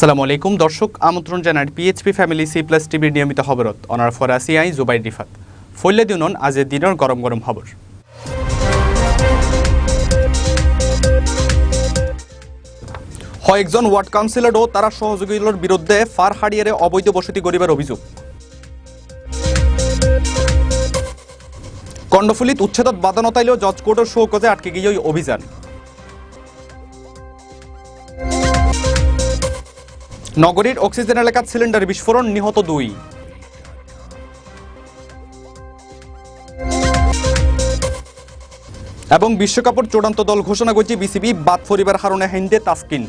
আসসালামু আলাইকুম। দর্শক, আমন্ত্রণ জানাই পিএইচপি ফ্যামিলি সি প্লাস টিভির নিয়মিত খবরত। অনার ফরাসি আই জুবাইর রিফাত। ফৈলে দিউনন, আজের দিনের গরম গরম খবর। কয়েকজন ওয়ার্ড কাউন্সিলর ও তারা সহযোগীগুলোর বিরুদ্ধে ফার হারিয়ারে অবৈধ বসতি গরিবের অভিযোগ। কর্ণফুলিত উচ্ছেদত বাধা নতাইলেও জজ কোর্টের শোকজে আটকে গিয়ে অভিযান। নগরীর অক্সিজেন এলাকার সিলিন্ডার বিস্ফোরণ, নিহত দুই। এবং বিশ্বকাপের চূড়ান্ত দল ঘোষণা করছে বিসিবি, বাদ পরিবার হারণে হেন্দে তাসকিন।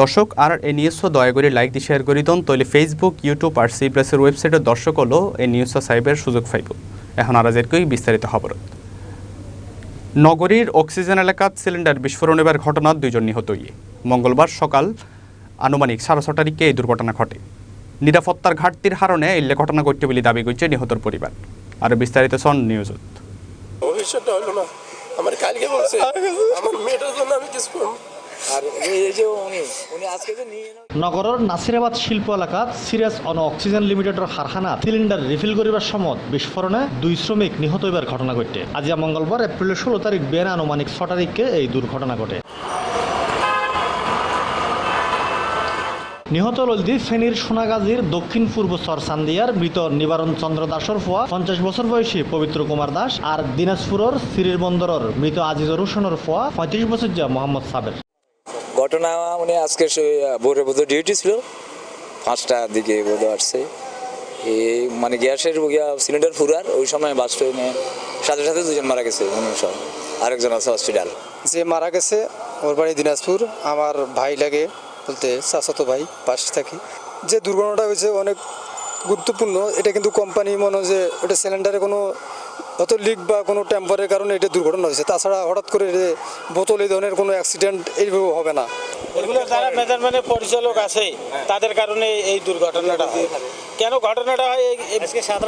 দর্শক, আর এ নিউজ দয়া করে লাইক দিয়ে শেয়ার করে দিন। তাহলে ফেসবুক ইউটিউব আর সি প্রেসের ওয়েবসাইটের দর্শক হলো এই নিউজ সাইবের সুযোগ পাইব। এখন আর আজেরকেই বিস্তারিত খবর। নগরীর অক্সিজেন এলাকাত সিলিন্ডার বিস্ফোরণ এবার ঘটনার দুইজন নিহত ইয়ে মঙ্গলবার সকাল আনুমানিক সাড়ে ছটার দিকে এই দুর্ঘটনা ঘটে। নিরাপত্তার ঘাটতির কারণে এলে ঘটনা ঘটতে বলে দাবি করছে নিহতর পরিবার। আর বিস্তারিত সন নিউজত হলো না। আমার কালকে বলছে, আমার মেয়েটার জন্য আমি কিছু আর এই নগৰৰ নাছিৰাবাদ শিল্প এলেকাত চিৰিয়াছ অন অক্সিজেন লিমিটেডৰ কাৰখানাত চিলিণ্ডাৰ ৰিফিল কৰিবাৰ সময়ত বিস্ফোৰণে দুই শ্ৰমিক নিহত হইবার ঘটনা ঘটে। আজি মঙ্গলবার, এপ্রিলের ষোলো তারিখ বেন আনুমানিক ছ তারিখে এই দুর্ঘটনা ঘটে। নিহত ললদি ফেনীর সোনাগাজীর দক্ষিণ পূর্ব চর চান্দিয়ার মৃত নিবারণ চন্দ্র দাসর ফুয়া, পঞ্চাশ বছর বয়সী পবিত্র কুমার দাস আর দিনাজপুরের সিরির বন্দরের মৃত আজিজর হোসেনের ফুয়া, পঁয়ত্রিশ বছর যা মোহাম্মদ সাবের। ঘটনা মানে আজকে ভোরে বোধ ডিউটি ছিল। পাঁচটার দিকে বোধ আসছে। এই মানে গ্যাসের গিয়া সিলিন্ডার ফুরার, ওই সময় বাস ট্রেনে সাথে সাথে দুজন মারা গেছে সব আরেকজন আছে হসপিটাল যে মারা গেছে, ওর বাড়ি দিনাজপুর। আমার ভাই লাগে বলতে চাচাতো ভাই, পাশে থাকি। যে দুর্ঘটনাটা হয়েছে, অনেক গুরুত্বপূর্ণ। এটা কিন্তু কোম্পানি মনে হয় যে ওটা সিলিন্ডারে কোনো অত লিক বা কোনো টেম্পারের কারণে এটা দুর্ঘটনা হয়েছে। তাছাড়া হঠাৎ করে যে বোতল এই ধরনের কোনো অ্যাক্সিডেন্ট এইভাবে হবে না। এগুলো যারা মেজারমেন্টের পরিচালক আছে তাদের কারণে এই দুর্ঘটনাটা হয়। কেন ঘটনাটা হয়?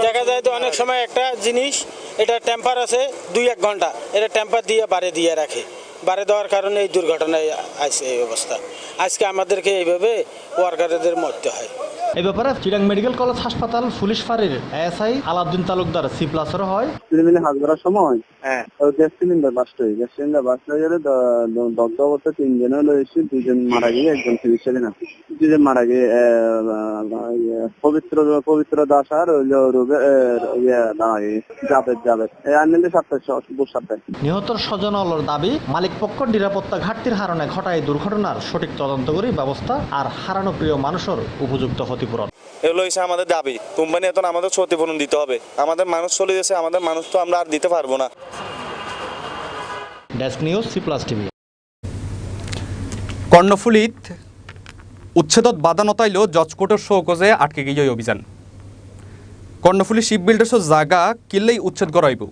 দেখা যায় তো অনেক সময় একটা জিনিস এটা টেম্পার আছে দুই এক ঘণ্টা এটা টেম্পার দিয়ে বাড়ে দিয়ে রাখে। বাড়ে দেওয়ার কারণে এই দুর্ঘটনায় আছে এই অবস্থা। আজকে আমাদেরকে এইভাবে ওয়ার্কারদের মরতে হয়। এই ব্যাপারে চিরাং মেডিকেল কলেজ হাসপাতাল পুলিশ ফাঁড়ির এএসআই আলাউদ্দিন তালুকদার সি প্লাসের হয়। সিলিন্ডার হাত ধরার সময়? ওই গ্যাস সিলিন্ডার বাস্ট হয়ে গ্যাস সিলিন্ডার বাস্ট হয়ে গেলে দগ্ধ অবস্থা তিনজন হলো এসে দুজন মারা গিয়ে একজন চিকিৎসাধীন আছে। দুজন মারা গিয়ে ইয়ে, পবিত্র পবিত্র দাস আর রুবে ইয়ে দাঁড়া জাবেদ জাবেদ। এই আনলে সাতটা ভোর সাতটায়। নিহতর স্বজনলর দাবি মালিক পক্ষ নিরাপত্তা ঘাটতির হারণে ঘটায় দুর্ঘটনার সঠিক তদন্ত করি ব্যবস্থা আর হারানো প্রিয় মানুষের উপযুক্ত ক্ষতিপূরণ। এগুলো হচ্ছে আমাদের দাবি। কোম্পানি এখন আমাদের ক্ষতিপূরণ দিতে হবে। আমাদের মানুষ চলে গেছে আমাদের মানুষ তো আমরা আর দিতে পারব না। Desk news C plus TV. কর্ণফুলিত উচ্ছেদত বাধা নতাইলেও জজ কোর্টের শোকজে আটকে গিয়ে অভিযান। কর্ণফুলি শিপ বিল্ডার্সের জায়গা কিল্লেই উচ্ছেদ করাইব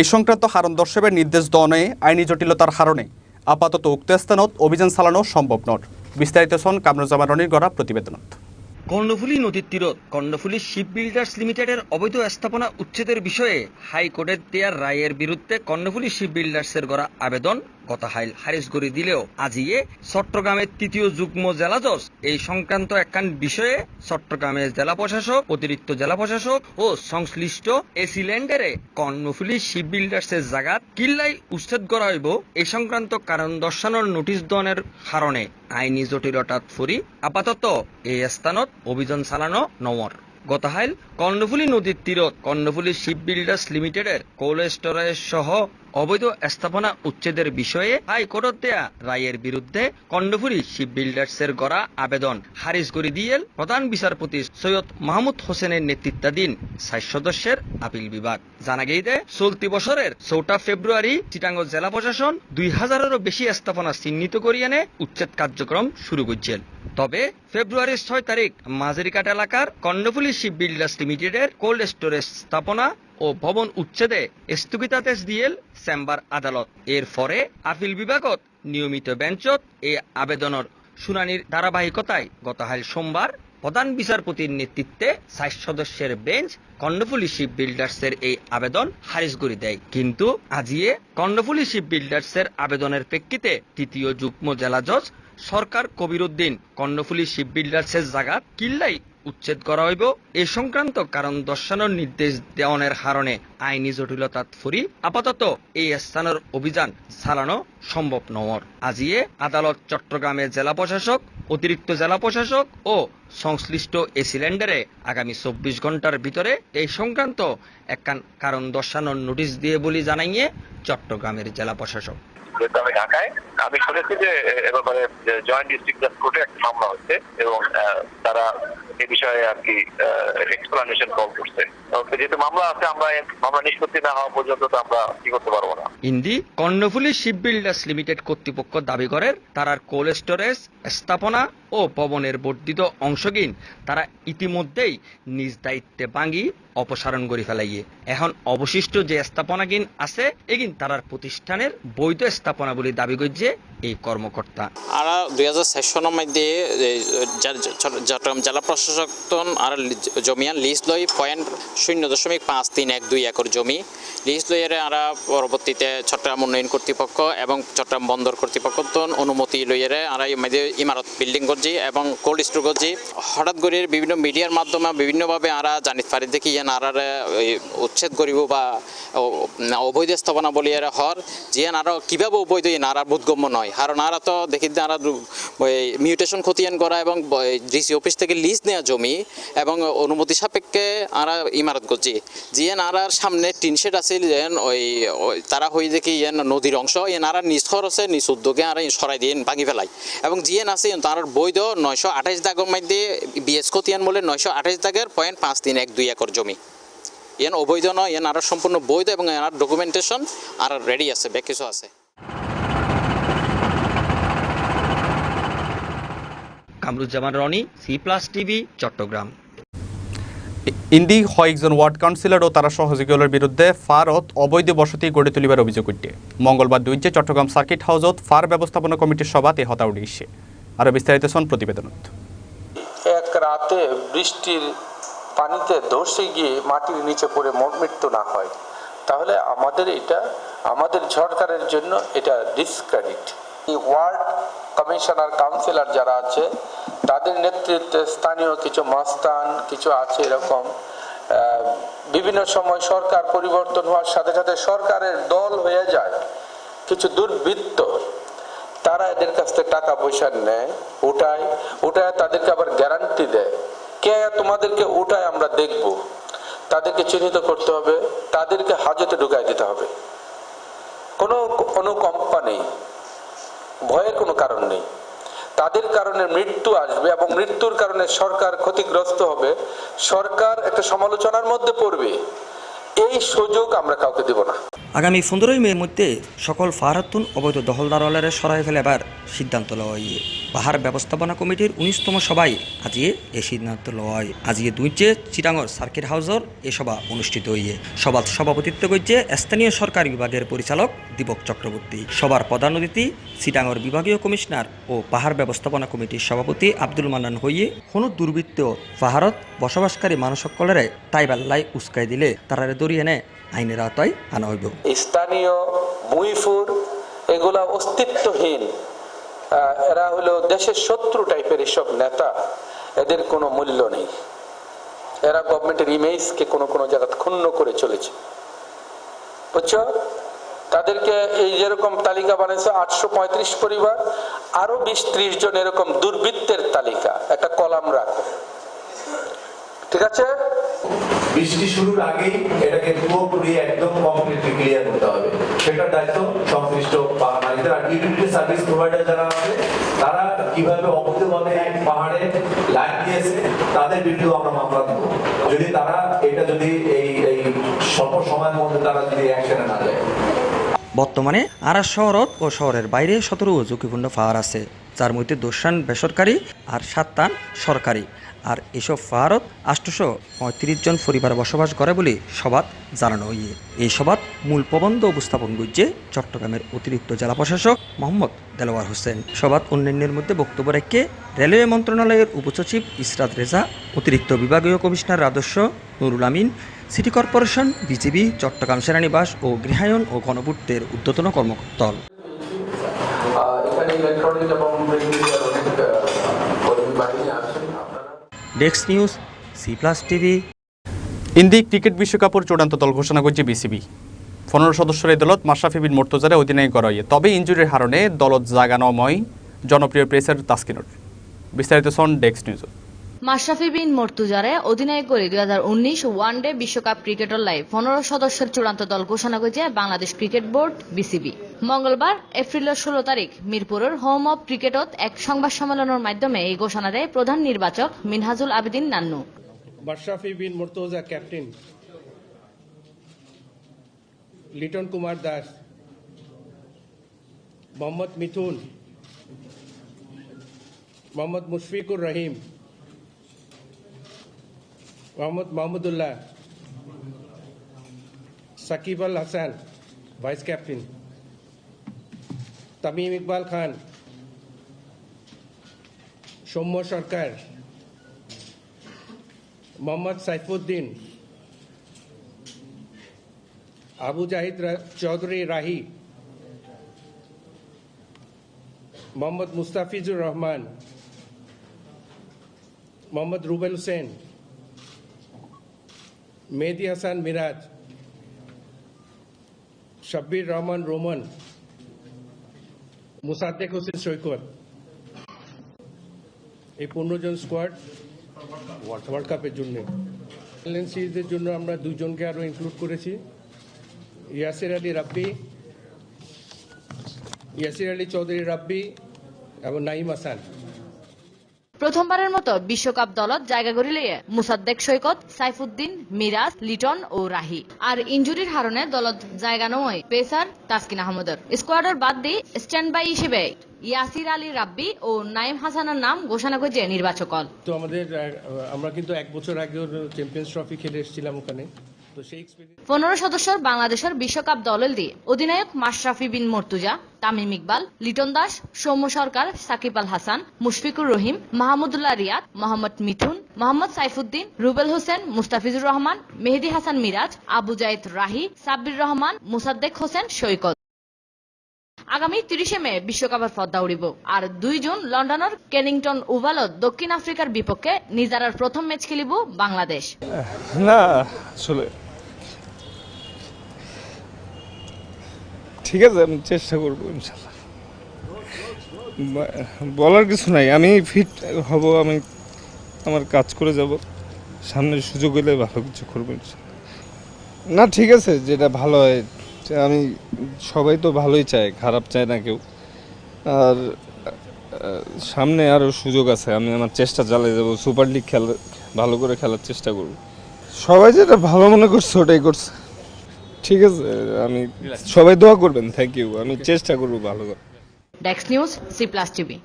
এই সংক্রান্ত হারণ দর্শকের নির্দেশ দনে আইনি জটিলতার হারণে আপাতত উক্ত স্থানত অভিযান চালানো সম্ভব নট বিস্তারিত সন কামরুজ্জামান রনির গড়া প্রতিবেদনত। কর্ণফুলী নদীর তীরত। কর্ণফুলী শিপ বিল্ডার্স লিমিটেডের অবৈধ স্থাপনা উচ্ছেদের বিষয়ে হাইকোর্টের দেয়ার রায়ের বিরুদ্ধে কর্ণফুলী শিপ বিল্ডার্সের গড়া আবেদন গত হাইল খারিজ করে দিলেও আজিয়ে চট্টগ্রামের তৃতীয় যুগ্ম জেলা জজ এই সংক্রান্ত একখান বিষয়ে চট্টগ্রামের জেলা প্রশাসক, অতিরিক্ত জেলা প্রশাসক ও সংশ্লিষ্ট এসিল্যান্ডারে কর্ণফুলী শিপ বিল্ডার্সের জায়গাত কিল্লাই উচ্ছেদ করা হইব। এই সংক্রান্ত কারণ দর্শানোর নোটিশ দনের কারণে আইনি জটিলতাত ফুরি আপাতত এই স্থানত অভিযান চালানো নমর। গতহাইল কর্ণফুলী নদীর তীরত কর্ণফুলী শিপ বিল্ডার্স লিমিটেডের কোল্ড স্টোরেজ সহ অবৈধ স্থাপনা উচ্ছেদের বিষয়ে হাইকোর্টত দেয়া রায়ের বিরুদ্ধে কর্ণফুলী শিপ বিল্ডার্সের গড়া আবেদন খারিজ করে দিয়েল প্রধান বিচারপতি সৈয়দ মাহমুদ হোসেনের নেতৃত্বাধীন ষাট সদস্যের আপিল বিভাগ। জানা গেইতে চলতি বছরের চৌঠা ফেব্রুয়ারি চিটাঙ্গ জেলা প্রশাসন দুই হাজারেরও বেশি স্থাপনা চিহ্নিত করিয়ে এনে উচ্ছেদ কার্যক্রম শুরু করছেন তবে ফেব্রুয়ারির ছয় তারিখ মাঝেরিকাট এলাকার কর্ণফুলী শিপ বিল্ডার্স লিমিটেডের কোল্ড স্টোরেজ স্থাপনা ও ভবন উচ্ছেদে স্থগিতাদেশ দিয়েল চেম্বার আদালত। এর ফলে আপিল বিভাগত নিয়মিত বেঞ্চত এই আবেদনের শুনানির ধারাবাহিকতায় গতকাল সোমবার প্রধান বিচারপতির নেতৃত্বে ষাট সদস্যের বেঞ্চ কর্ণফুলী শিপ বিল্ডার্সের এই আবেদন খারিজ করে দেয়। কিন্তু আজিয়ে কর্ণফুলী শিপ বিল্ডার্সের আবেদনের প্রেক্ষিতে তৃতীয় যুগ্ম জেলা জজ সরকার কবিরুদ্দিন কর্ণফুলী শিপ বিল্ডার্সের জায়গা কিল্লাই উচ্ছেদ করা হইব। এ সংক্রান্ত কারণ দর্শানোর নির্দেশ দেওয়ানের হারণে আইনি জটিলতা ফুরি আপাতত এই স্থানের অভিযান চালানো সম্ভব নয়। আজিয়ে আদালত চট্টগ্রামের জেলা প্রশাসক, অতিরিক্ত জেলা প্রশাসক ও সংশ্লিষ্ট এ সিলিন্ডারে আগামী চব্বিশ ঘণ্টার ভিতরে এই সংক্রান্ত এক কারণ দর্শানোর নোটিশ দিয়ে বলে জানাইয়ে চট্টগ্রামের জেলা প্রশাসক। আমি ঢাকায় আমি শুনেছি যে এ ব্যাপারে জয়েন্ট ডিস্ট্রিক্ট কোর্টে একটা মামলা হচ্ছে এবং তারা এ বিষয়ে আর কি এক্সপ্লানেশন কল করছে। যেহেতু মামলা আছে আমরা মামলা নিষ্পত্তি না হওয়া পর্যন্ত তো আমরা কি করতে পারব না। ইন্দি কর্ণফুলী শিপ বিল্ডার্স লিমিটেড কর্তৃপক্ষ দাবি করে তারার কোল্ড স্টোরেজ স্থাপনা ও ভবনের বর্ধিত অংশগিন তারা ইতিমধ্যেই নিজ দায়িত্বে ভাঙি অপসারণ করে ফেলাইয়ে। এখন অবশিষ্ট যে স্থাপনাগিন আছে, এগিন তারার প্রতিষ্ঠানের বৈধ স্থাপনা বলে দাবি করছে এই কর্মকর্তা। আর দুই হাজার ছয় সনের মধ্যে চট্টগ্রাম জেলা প্রশাসন আর জমিয়ান লিজ লই পয়েন্ট শূন্য দশমিক পাঁচ তিন এক দুই একর জমি। লিজ লইয়ের আর পরবর্তীতে চট্টগ্রাম উন্নয়ন কর্তৃপক্ষ এবং চট্টগ্রাম বন্দর কর্তৃপক্ষ অনুমতি লইয়েরে আর ইমারত বিল্ডিং করছি এবং কোল্ড স্টোর করছি। হঠাৎ করে বিভিন্ন মিডিয়ার মাধ্যমে বিভিন্নভাবে আরা জানিত পারি দেখি আর উচ্ছেদ করিব বা অবৈধ স্থাপনা বলি এরা হর জিয়ান আরও কীভাবে অবৈধ এই আর বোধগম্য নয়? আর তো দেখি যে আর মিউটেশন খতিয়ান করা এবং ডিসি অফিস থেকে লিজ নেওয়া জমি এবং অনুমতি সাপেক্ষে আর ইমারত করছি। জিয়ান আর আর সামনে টিন শেড আছে, যেন ওই তারা হয়ে দেখি ইয়ান নদীর অংশ ইয়ান আর নিজ খরচে, নিজ উদ্যোগে আর সরাই দিয়ে ভাঙি ফেলাই এবং জিএন আছে তার বৈধ নয়শো আঠাইশ দাগের মধ্যে বিএস খতিয়ান বলে নয়শো আঠাইশ দাগের পয়েন্ট পাঁচ তিন এক দুই একর জমি। ইয়ান অবৈধ নয় ইয়ান আর সম্পূর্ণ বৈধ এবং এনার ডকুমেন্টেশন আর রেডি আছে ব্যাগ কিছু আছে। Kamruzzaman Roni C plus TV Chattogram. ইন্দি কয়েকজন ওয়ার্ড কাউন্সিলর ও তারা সহযোগীদের বিরুদ্ধে ফারত অবৈধ বসতি গড়ে তুলিবার অভিযোগ উঠে। মঙ্গলবার দুইজে চট্টগ্রাম সার্কিট হাউসত ফার ব্যবস্থাপনা কমিটির সভাতে হতা উঠিছে আরও বিস্তারিত শোন প্রতিবেদনত। এক রাতে বৃষ্টির পানিতে ধসে গিয়ে মাটির নিচে পড়ে মৃত্যু না হয়। তাহলে আমাদের এটা, আমাদের সরকারের জন্য এটা ডিসক্রেডিট ওয়ার্ড কমিশনার, কাউন্সিলর যারা আছে, তাদের নেতৃত্বে স্থানীয় কিছু মাস্তান, কিছু আছে এরকম বিভিন্ন সময় সরকার পরিবর্তন হওয়ার সাথে সাথে সরকারের দল হয়ে যায় কিছু দুর্বৃত্ত। তারা এদের কাছ থেকে টাকা পয়সা নেয়, উঠায় উঠায় তাদেরকে আবার গ্যারান্টি দেয়। কে তোমাদেরকে উঠায় আমরা দেখব। তাদেরকে চিহ্নিত করতে হবে, তাদেরকে হাজতে ঢুকাই দিতে হবে। কোনো অনুকম্পা নেই ভয়ের কোনো কারণ নেই। তাদের কারণে মৃত্যু আসবে এবং মৃত্যুর কারণে সরকার ক্ষতিগ্রস্ত হবে। সরকার একটা সমালোচনার মধ্যে পড়বে। এই সুযোগ আমরা কাউকে দেব না। আগামী পনেরোই মের মধ্যে সকল ফারাতুন অবৈধ দখলদারওয়ালারে সরাই ফেলেবার সিদ্ধান্ত হইয়ে পাহাড় ব্যবস্থাপনা কমিটির উনিশতম সভায় আজিয়ে এ সিদ্ধান্ত হয় আজিয়ে দুইচে চিটাঙর সার্কিট হাউসর এ সভা অনুষ্ঠিত হইয়ে। সভার সভাপতিত্ব করছে স্থানীয় সরকার বিভাগের পরিচালক দীপক চক্রবর্তী। সভার প্রধান অতিথি চিটাঙর বিভাগীয় কমিশনার ও পাহাড় ব্যবস্থাপনা কমিটির সভাপতি আব্দুল মান্নান হইয়ে কোনো দুর্বৃত্ত পাহাড়ত বসবাসকারী মানুষ সকলেরে তাইবাল্লাই উস্কাই দিলে তারারে দরিয়ে এনে আইনের আওতায় আনা হইব। স্থানীয় মুইফুর এগুলা অস্তিত্বহীন। এরা হলো দেশের শত্রু টাইপের এসব নেতা। এদের কোনো মূল্য নেই। এরা গভর্নমেন্টের ইমেজকে কোনো কোনো জায়গা ক্ষুণ্ণ করে চলেছে। বুঝছ? তাদেরকে এই যেরকম তালিকা বানিয়েছে, আটশো পঁয়ত্রিশ পরিবার, আরও বিশ ত্রিশ জন এরকম দুর্বৃত্তের তালিকা। একটা কলাম রাখো। ঠিক আছে? বৃষ্টি শুরুর আগেই এটাকে পুরোপুরি একদম কমপ্লিটলি ক্লিয়ার করতে হবে। সেটার দায়িত্ব সংশ্লিষ্ট পাহাড়িদের আর ইউটিলিটি সার্ভিস প্রোভাইডার যারা আছে তারা কীভাবে অবৈধভাবে এক পাহাড়ে লাইন দিয়েছে তাদের বিরুদ্ধে আমরা মামলা দেব। যদি তারা এটা যদি এই এই স্বল্প সময়ের মধ্যে তারা যদি অ্যাকশনে না যায় বর্তমানে আরাস শহরত ও শহরের বাইরে সতেরো ঝুঁকিপূর্ণ পাহাড় আছে। যার মধ্যে দোষান বেসরকারি আর সাতটান সরকারি। আর এসব ফাহারত আষ্টশো পঁয়ত্রিশ জন পরিবার বসবাস করে বলে সবাত জানানো হইয়ে। এই সবাত মূল প্রবন্ধ উপস্থাপন করছে চট্টগ্রামের অতিরিক্ত জেলা প্রশাসক মোহাম্মদ দেলোয়ার হোসেন। সবাত অন্যান্যের মধ্যে বক্তব্য রেখে রেলওয়ে মন্ত্রণালয়ের উপসচিব ইসরাত রেজা, অতিরিক্ত বিভাগীয় কমিশনার রাজস্ব Nurul Amin, city corporation, BGB, Chattogram সেনানিবাস ও গৃহায়ন ও গণপূর্তের ঊর্ধ্বতন কর্মকর্তল এখানে ইলেকট্রনিক এবং প্রিন্ট মিডিয়ার অনেক আহ, কর্মী বাহিনী আছেন আপনারা desk news C plus TV ইন্দি cricket বিশ্বকাপের চূড়ান্ত দল ঘোষণা করছে বিসিবি। পনেরো সদস্যের এই দলত মাশরাফি বিন মোর্তজারে অধিনায়ক করা তবে ইঞ্জুরির কারণে দলত জাগানময় জনপ্রিয় প্রেসার তাস্কিনুর। বিস্তারিত সন ডেক্স নিউজ মাশরাফি বিন মর্তুজারে অধিনায়ক করে দুই হাজার উনিশ ওয়ানডে বিশ্বকাপ ক্রিকেটর লাই পনেরো সদস্যের চূড়ান্ত দল ঘোষণা করেছে বাংলাদেশ ক্রিকেট বোর্ড, বিসিবি। মঙ্গলবার, এপ্রিলের ষোলো তারিখ, মিরপুরের হোম অব ক্রিকেটত এক সংবাদ সম্মেলনের মাধ্যমে এই ঘোষণা দেয় প্রধান নির্বাচক Minhajul Abedin Nannu. Mashrafe bin Mortaza captain. Liton Kumar Das. Mohammad Mithun. Mohammad Mushfiqur Rahim. Mohammad Mahmudullah Shakib Al Hasan vice captain Tamim Iqbal Khan Soumya Sarkar Mohammad Saifuddin Abu Jayed Chowdhury Rahi Mohammad Mustafizur Rahman Mohammad Rubel Hossain Mehidy Hasan Miraz, Sabbir Rahman Roman, Mosaddek Hossain Saikat, এই পনেরো জন squad world কাপের জন্য। Challenge সিরিজের জন্য আমরা দুজনকে আরও include করেছি। ইয়াসির আলী রাব্বি, ইয়াসির আলী চৌধুরী রাব্বি এবং নাইম হাসান। প্রথমবারের মতো বিশ্বকাপ দলত জায়গা করে লিয়ে মুসাদ্দেক সৈকত, সাইফুদ্দিন, মিরাজ, লিটন ও রাহি। আর ইঞ্জুরির হারণে দলত জায়গা নয় পেসার তাসকিন আহমদের। স্কোয়াডের বাদ দিয়ে স্ট্যান্ড বাই হিসেবে ইয়াসির আলী রাব্বি ও নাইম হাসানের নাম ঘোষণা করেছে নির্বাচকল তো আমাদের আমরা কিন্তু এক বছর আগেও চ্যাম্পিয়ন্স ট্রফি খেলে এসেছিলাম ওখানে। তো সেই এক্সপিরিয়েন্স পনেরো সদস্যের বাংলাদেশের বিশ্বকাপ দলের দিয়ে অধিনায়ক মাশরাফি বিন মর্তুজা তামিম ইকবাল লিটন দাস সৌম্য সরকার সাকিব আল হাসান মুশফিকুর রহিম মাহমুদুল্লাহ রিয়াদ মোহাম্মদ মিথুন মোহাম্মদ সাইফুদ্দিন রুবেল হোসেন মুস্তাফিজুর রহমান মেহেদি হাসান মিরাজ আবু জায়েদ রাহি সাব্বির রহমান মুসাদ্দেক হোসেন সৈকত। আগামী তিরিশে মে বিশ্বকাপের পদ্মা উড়িব। আর দুই জুন লন্ডনের কেনিংটন ওভালত দক্ষিণ আফ্রিকার বিপক্ষে নিজারার প্রথম ম্যাচ খেলিব বাংলাদেশ। না আসলে ঠিক আছে, আমি চেষ্টা করব, ইনশাল্লাহ। বলার কিছু নাই, আমি ফিট হব, আমি আমার কাজ করে যাব। সামনে সুযোগ হলে ভালো কিছু করব না, ঠিক আছে, যেটা ভালো হয়, আমি, সবাই তো ভালোই চায়, খারাপ চায় না কেউ। আর, সামনে আরও সুযোগ আছে, আমি আমার চেষ্টা চালিয়ে যাব, সুপার লিগ খেলা, ভালো করে খেলার চেষ্টা করব। সবাই যেটা ভালো মনে করছে, ওটাই করছে। ঠিক আছে আমি সবাই দোয়া করবেন থ্যাংক ইউ আমি চেষ্টা করব ভালো করে। ডেক্স নিউজ সি প্লাস টিভি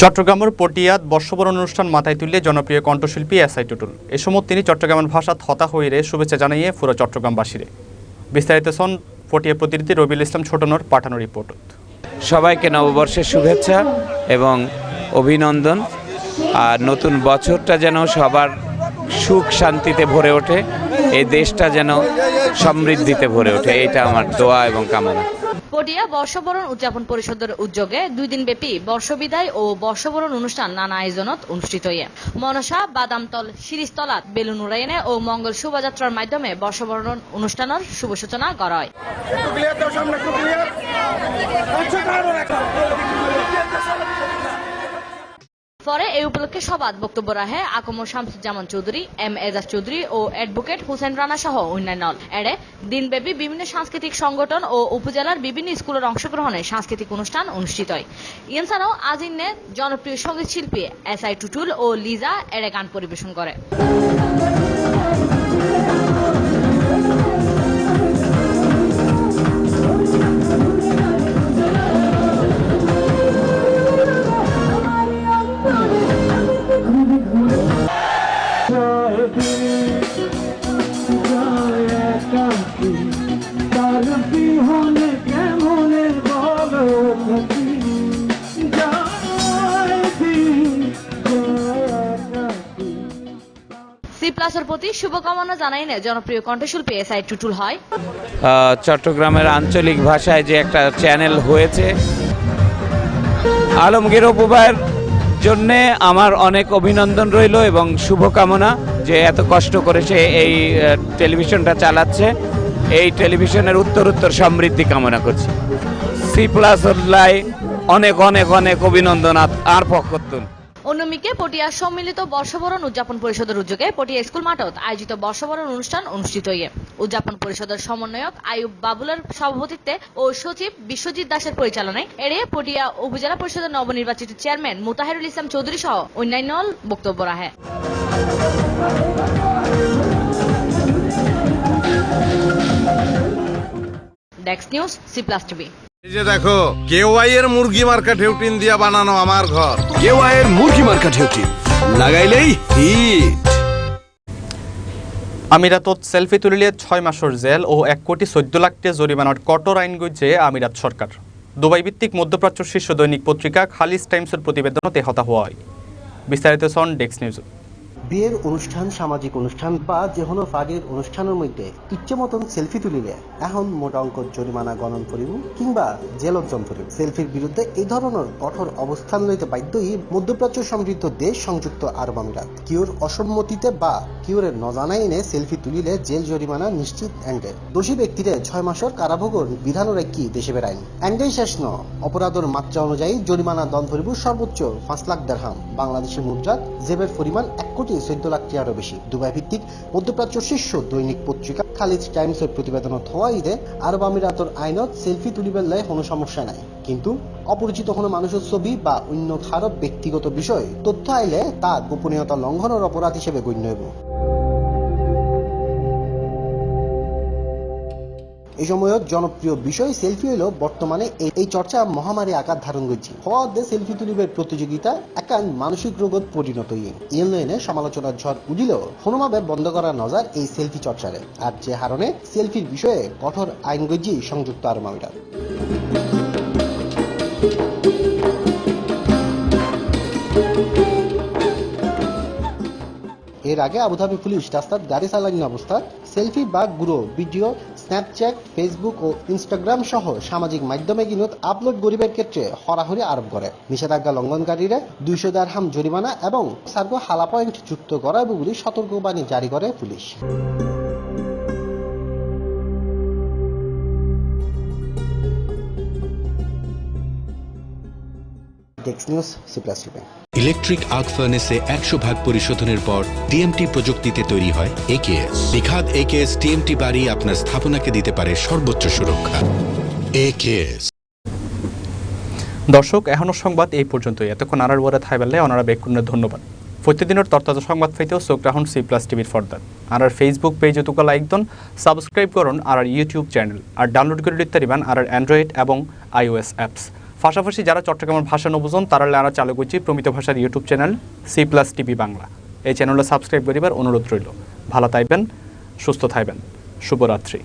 চট্টগ্রামের পটিয়াত বর্ষবরণ অনুষ্ঠান মাথায় তুললে জনপ্রিয় কণ্ঠশিল্পী এস আই টুটুল। এ সময় তিনি চট্টগ্রামের ভাষাত হতা হইরে শুভেচ্ছা জানাইয়ে পুরো চট্টগ্রামবাসীরে। বিস্তারিত সন পটিয়া প্রতিনিধি রবিউল ইসলাম ছোটনর পাঠানো রিপোর্ট। সবাইকে নববর্ষের শুভেচ্ছা এবং অভিনন্দন। আর নতুন বছরটা যেন সবার সুখ শান্তিতে ভরে ওঠে। এই দেশটা যেন সমৃদ্ধিতে ভরে ওঠে এটা আমার দোয়া এবং কামনা। পটিয়া বর্ষবরণ উদযাপন পরিষদের উদ্যোগে দুই দিন ব্যাপী বর্ষবিদায় ও বর্ষবরণ অনুষ্ঠান নানা আয়োজনত অনুষ্ঠিত হয়ে মনসা বাদামতল শিরিস্তলাত বেলুন উড়াইনে ও মঙ্গল শোভাযাত্রার মাধ্যমে বর্ষবরণ অনুষ্ঠানের শুভ সূচনা করা হয়। পরে এই উপলক্ষে সবাদ বক্তব্য রাখে আকমর শামসুজ্জামান চৌধুরী, এম এজাজ চৌধুরী ও অ্যাডভোকেট হুসেন রানা সহ অন্যান্য এড়ে দিনব্যাপী বিভিন্ন সাংস্কৃতিক সংগঠন ও উপজেলার বিভিন্ন স্কুলের অংশগ্রহণে সাংস্কৃতিক অনুষ্ঠান অনুষ্ঠিত হয়। এছাড়াও আজিন্নে জনপ্রিয় সংগীত শিল্পী এস আই টুটুল ও লিজা এড়ে গান পরিবেশন করে। শুভকামনা জানাইনে জনপ্রিয় কণ্ঠশিল্পী এস আই টুটুল হয়। চট্টগ্রামের আঞ্চলিক ভাষায় যে একটা চ্যানেল হয়েছে। আলমগীর অপুবায়ের জন্যে আমার অনেক অভিনন্দন রইল এবং শুভকামনা যে এত কষ্ট করে সে এই টেলিভিশনটা চালাচ্ছে। এই টেলিভিশনের উত্তর উত্তর সমৃদ্ধি কামনা করছি। সি প্লাস অনেক অনেক অনেক অভিনন্দন আর পক্ষতুন অন্যমিকে পটিয়া সম্মিলিত বর্ষবরণ উদযাপন পরিষদের উদ্যোগে পটিয়া স্কুল মাঠত আয়োজিত বর্ষবরণ অনুষ্ঠান অনুষ্ঠিত হয়ে উদযাপন পরিষদের সমন্বয়ক আয়ুব বাবুলের সভাপতিত্বে ও সচিব বিশ্বজিৎ দাসের পরিচালনায় এড়িয়ে পটিয়া উপজেলা পরিষদের নবনির্বাচিত চেয়ারম্যান মুতাহিরুল ইসলাম চৌধুরী সহ অন্যান্য বক্তব্য রাখে। ডেক্স নিউজ, সি প্লাস টিভি। এই যে দেখো কেওয়াই এর মুরগি মার্কা ঢেউটিন দিয়া বানানো আমার ঘর। কেওয়াইয়ের মুরগি মার্কা ঢেউটি লাগাইলেই হিট। আমিরাতত সেলফি তুলিলে ছয় মাসের জেল ও এক কোটি চোদ্দ লাখ টাকা জরিমানার কঠোর আইন গইছে আমিরাত সরকার। দুবাই ভিত্তিক মধ্যপ্রাচ্য শীর্ষ দৈনিক পত্রিকা খালিজ টাইমসের প্রতিবেদনত হতা হওয়া হয়। বিস্তারিত সন ডেস্ক নিউজ বিয়ের অনুষ্ঠান, সামাজিক অনুষ্ঠান বা যে কোনো ফাগের অনুষ্ঠানের মধ্যে ইচ্ছে মতন সেলফি তুলিলে এখন মোটা অঙ্ক জরিমানা গণন করিব কিংবা জেল জেলজ্জন করিব। সেলফির বিরুদ্ধে এই ধরনের কঠোর অবস্থান লইতে বাধ্যই মধ্যপ্রাচ্য সমৃদ্ধ দেশ সংযুক্ত আরব আমিরাত। কিওর অসম্মতিতে বা কিওরের নজানাই এনে সেলফি তুলিলে জেল জরিমানা নিশ্চিত অ্যাঙ্গের দোষী ব্যক্তিরে ছয় মাসের কারাভোগর বিধান রাখি দেশে বেড়াইন অ্যাঙ্গেই শেষ ন। অপরাধের মাত্রা অনুযায়ী জরিমানা দন ভরিব সর্বোচ্চ পাঁচ লাখ দেড়হাম। বাংলাদেশের মুদ্রা জেবের পরিমাণ এক কোটি চোদ্দ লাখ টিয়ারও বেশি। দুবাই ভিত্তিক মধ্যপ্রাচ্য শীর্ষ দৈনিক পত্রিকা খালিজ টাইমসের প্রতিবেদনত হওয়া ঈদে আরব আমিরাতর আইনত সেলফি তুলিবার লাই কোনো সমস্যা নাই। কিন্তু অপরিচিত কোনো মানুষের ছবি বা অন্য খারাপ ব্যক্তিগত বিষয়, তথ্য আইলে তা গোপনীয়তা লঙ্ঘনের অপরাধ হিসেবে গণ্য হইব। এই সময়ত জনপ্রিয় বিষয় সেলফি হইল বর্তমানে এই- চর্চা মহামারী আকার ধারণ করছে। হওয়া দে সেলফি তুলিবের প্রতিযোগিতা একান মানসিক রোগত পরিণত হইয়ে। ইয়েন লাইনে সমালোচনার ঝড় উঠিলেও কোনোভাবে বন্ধ করা নজর এই সেলফি চর্চারে। আর যে হারণে সেলফির বিষয়ে কঠোর আইন গজি সংযুক্ত আরব আমিরাত। এর আগে আবুধাবি পুলিশ রাস্তার গাড়ি চালানি অবস্থায় সেলফি বা গুরো ভিডিও স্ন্যাপচ্যাট ফেসবুক ও ইনস্টাগ্রাম সহ সামাজিক মাধ্যমে গিনত আপলোড গরিবের ক্ষেত্রে হরাহরি আরোপ করে। নিষেধাজ্ঞা লঙ্ঘনকারীরা দুইশো দারহাম জরিমানা এবং সার্গ হালা পয়েন্ট যুক্ত করা বলে সতর্কবাণী জারি করে পুলিশ। ডেক্স news C plus electric arc ফার্নেসে একশো ভাগ পরিশোধনের পর টিএমটি প্রযুক্তিতে তৈরি হয় একেএস বিখাত একেএস টিএমটি বাড়ি আপনার স্থাপনাকে দিতে পারে সর্বোচ্চ সুরক্ষা। একেএস দর্শক এখনও সংবাদ এই পর্যন্তই। এতক্ষণ আনার বরে থাই বেলায় অনারা বেকুনের ধন্যবাদ। প্রতিদিনের তরতাজা সংবাদ পাইতেও চোখ রাখুন সি প্লাস টিভির ফর্দার। আর আর ফেসবুক পেজে তুকা লাইক দন সাবস্ক্রাইব করুন আর আর ইউটিউব চ্যানেল আর ডাউনলোড করে দিতে পারিবেন আর আর অ্যান্ড্রয়েড এবং আইওএস অ্যাপস পাশাপাশি যারা চট্টগ্রামের ভাষা নবুজন, তারা আমরা চালু করছি প্রমিত ভাষার YouTube channel C plus TV Bangla. এই চ্যানেলটা সাবস্ক্রাইব করিবার অনুরোধ রইল। ভালো থাকবেন, সুস্থ থাকবেন। শুভরাত্রি।